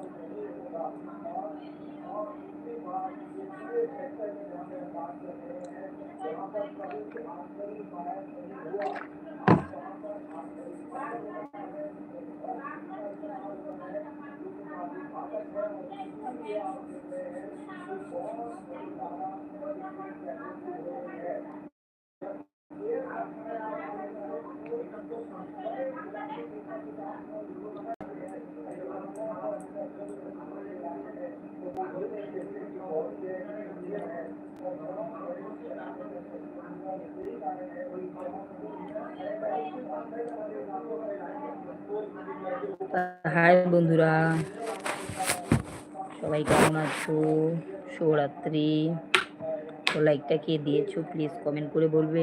High বন্ধুরা। সবাই কেমন আছো? শুভরাত্রি। তো লাইকটা কে দিয়েছ প্লিজ কমেন্ট করে বলবে।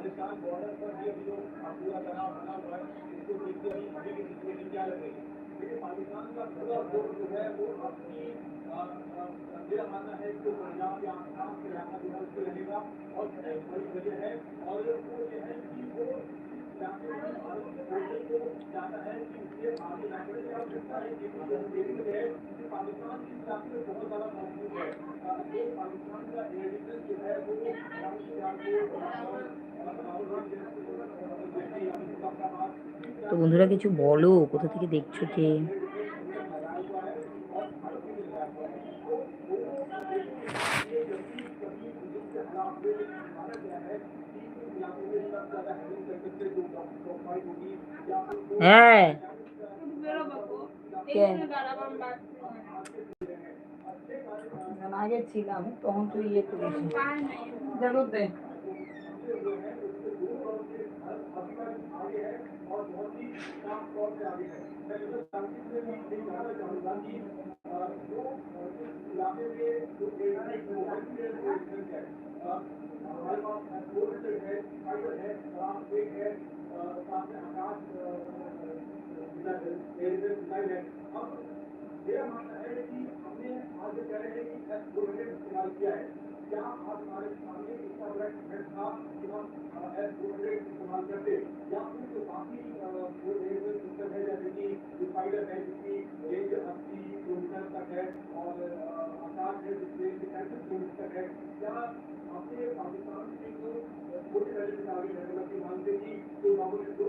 پاکستان بارڈر پر ہے جو پورا تناؤ بنا ہوا ہے، اس کو دیکھتے ہوئے ابھی کی سچویشن کیا لگ رہی ہے پاکستان کا پورا دور جو ہے، وہ اپنی میرا ماننا ہے کہ پنجاب یا آسام کے علاقہ جو ہے اس کو رہے گا۔ اور بڑی وجہ ہے، اور وہ یہ ہے کہ وہ پاکستان بہت زیادہ موجود ہے۔ کا তো বন্ধুরা কিছু বলো কোথা থেকে দেখছ কে? হ্যাঁ। আগে ছিলাম তখন তুই ইয়ে করিস জানো দে। اب یہ ماننا ہے کہ ہم نے آج کہہ رہے ہیں کہ استعمال کیا ہے۔ پاکستان کی جو مانتے تھی تو ہم نے دو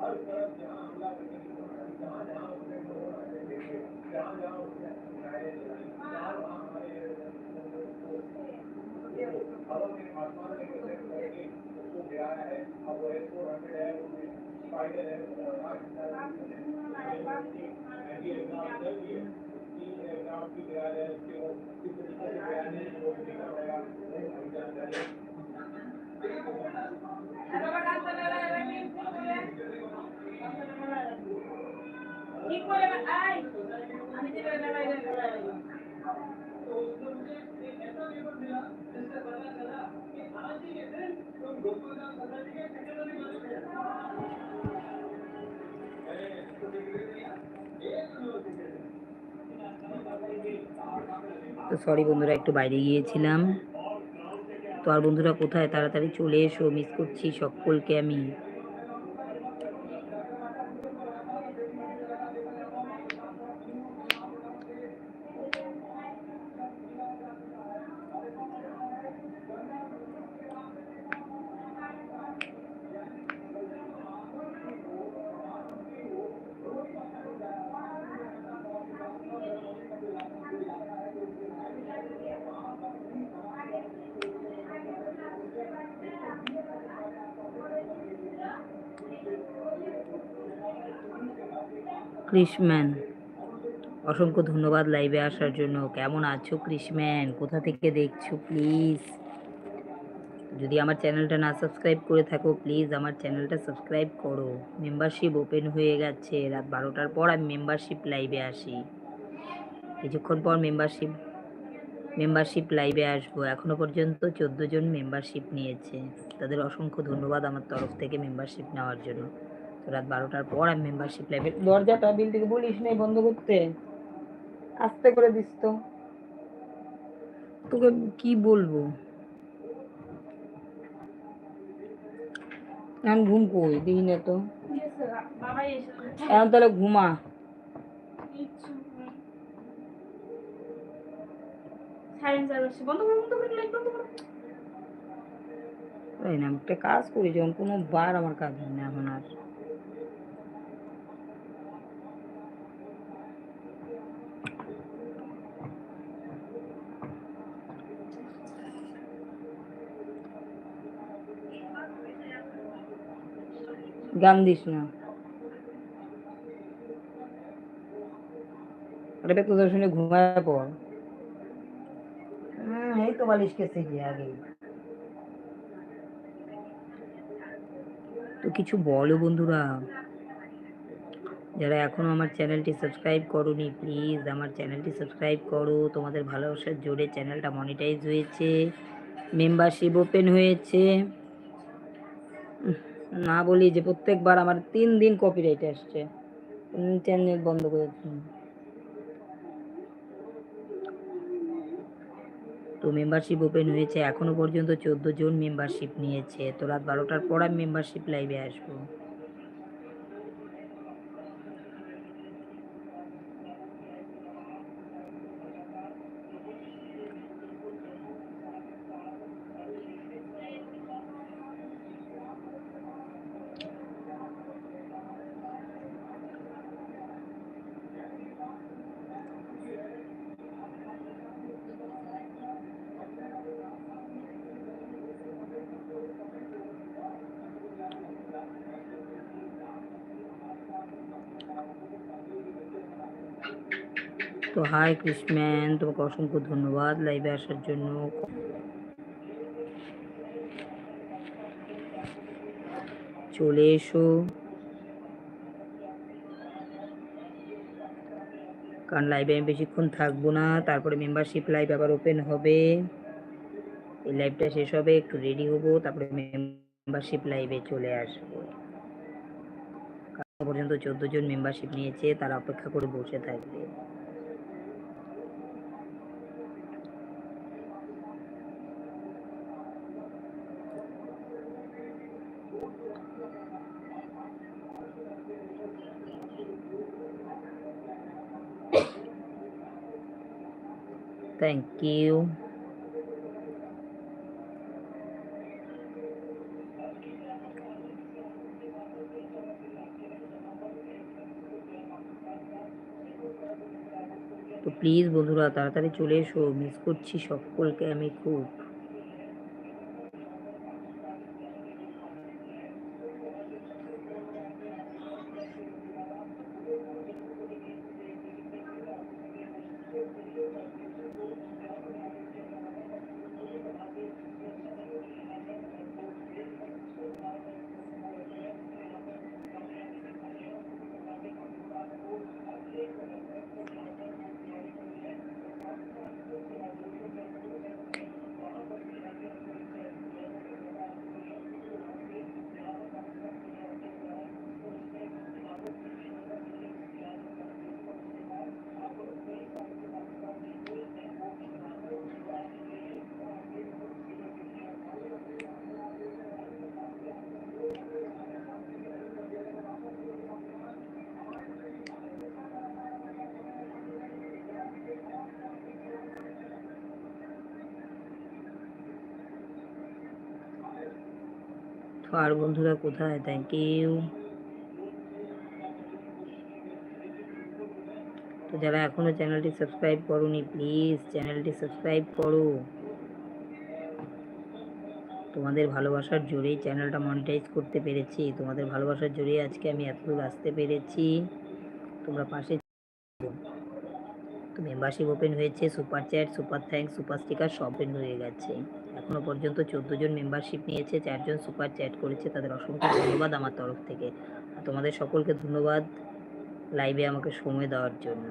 ہر طرف جہاں حملہ کرنے کی جہاں جہاں جہاں جہاں ہمارے اب ہمارے آسمان میں اس کو گرایا ہے اب وہ ایئرپورٹ ہے۔ কি করে আই আমি যে বেলা বাইরে তো সরি বন্ধুরা, একটু বাইরে গিয়েছিলাম। তো আর বন্ধুরা কোথায়? তাড়াতাড়ি চলে এসো মিস করছি সকলকে আমি। ক্রিসম্যান অসংখ্য ধন্যবাদ লাইভে আসার জন্য। কেমন আছো ক্রিসম্যান কোথা থেকে দেখছ? প্লিজ। যদি আমার চ্যানেলটা না সাবস্ক্রাইব করে থাকো, প্লিজ আমার চ্যানেলটা সাবস্ক্রাইব করো। মেম্বারশিপ ওপেন হয়ে গেছে। রাত বারোটার পর আমি মেম্বারশিপ লাইভে আসি। কিছুক্ষণ পর মেম্বারশিপ মেম্বারশিপ লাইভে আসব। এখনও পর্যন্ত চোদ্দ জন মেম্বারশিপ নিয়েছে। তাদের অসংখ্য ধন্যবাদ আমার তরফ থেকে মেম্বারশিপ নেওয়ার জন্য। রাত বারোটার পর আমি মেম্বারশিপ লাইভে দরজাটা থেকে বলিস নাই বন্ধ করতে। আস্তে করে দিস তো। তোকে কি বলব? এখন ঘুম কই? দিই না তো। এখন তাহলে ঘুমা। একটা কাজ করি, যখন কোনো বার আমার কাজ হয় না, এখন আর। গান দিস না। ওটা তোদের শুনে ঘুমায় পর। হুম এই তো বালিশ কেসে গিয়ে আগেই। তো কিছু বলো বন্ধুরা। যারা এখনও আমার চ্যানেলটি সাবস্ক্রাইব করোনি প্লিজ আমার চ্যানেলটি সাবস্ক্রাইব করো। তোমাদের ভালোবাসার জোরে চ্যানেলটা মনিটাইজ হয়েছে মেম্বারশিপ ওপেন হয়েছে। না বলি যে প্রত্যেকবার আমার তিন দিন কপিরাইট আসছে। চ্যানেল বন্ধ করে তো মেম্বারশিপ ওপেন হয়েছে, এখনও পর্যন্ত চোদ্দ জন মেম্বারশিপ নিয়েছে। তো রাত বারোটার পর আমি মেম্বারশিপ লাইভে আসব। তো হাই কৃষ্ণম্যান তোমাকে অসংখ্য ধন্যবাদ লাইভে আসার জন্য। চলে এসো। কারণ লাইভে আমি বেশিক্ষণ থাকব না, তারপরে মেম্বারশিপ লাইভ আবার ওপেন হবে। এই লাইভটা শেষ হবে, একটু রেডি হব, তারপরে মেম্বারশিপ লাইভে চলে আসব। পর্যন্ত চোদ্দ জন মেম্বারশিপ নিয়েছে, তারা অপেক্ষা করে বসে থাকবে। থ্যাংক ইউ তো প্লিজ বন্ধুরা তাড়াতাড়ি চলে এসো। মিস করছি সকলকে আমি খুব। আর বন্ধুরা কোথায়? থ্যাংক ইউ তো যারা এখনও চ্যানেলটি সাবস্ক্রাইব করোনি প্লিজ চ্যানেলটি সাবস্ক্রাইব করো। তোমাদের ভালোবাসার জোরেই চ্যানেলটা মনিটাইজ করতে পেরেছি। তোমাদের ভালোবাসার জোরেই আজকে আমি এতদূর আসতে পেরেছি। তোমরা পাশে তো মেম্বারশিপ ওপেন হয়েছে super chat super thanks super sticker সব ওপেন হয়ে গেছে। এখনও পর্যন্ত চোদ্দ জন মেম্বারশিপ নিয়েছে চারজন সুপার চ্যাট করেছে তাদের অসংখ্য ধন্যবাদ আমার তরফ থেকে। তোমাদের সকলকে ধন্যবাদ লাইভে আমাকে সময় দেওয়ার জন্য।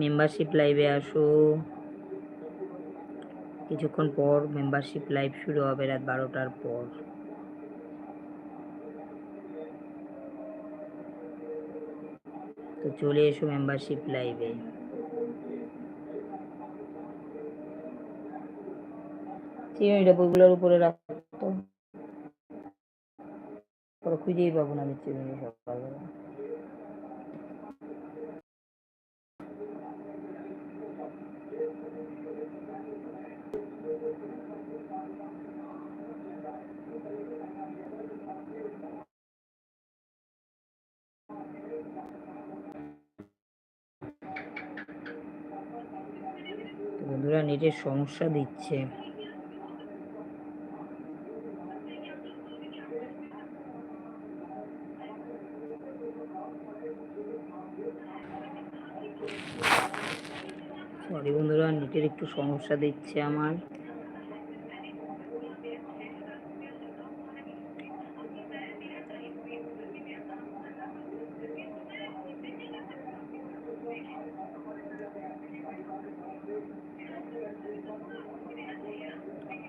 মেম্বারশিপ লাইভে আসো। কিছুক্ষণ পর মেম্বারশিপ লাইভ শুরু হবে রাত বারোটার পর। তো চলে এসো মেম্বারশিপ লাইভে বইগুলোর উপরে রাখতো খুঁজেই পাবো না আমি নেটের সমস্যা দিচ্ছে। বন্ধুরা নেটের একটু সমস্যা দিচ্ছে আমার।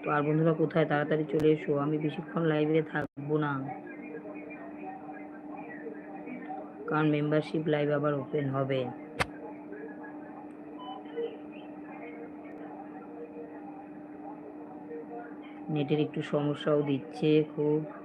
তো আর বন্ধুরা কোথায়? তাড়াতাড়ি চলে এসো। আমি বেশিক্ষণ লাইভে থাকব না। কারণ মেম্বারশিপ লাইভ আবার ওপেন হবে। নেটের একটু সমস্যাও দিচ্ছে খুব।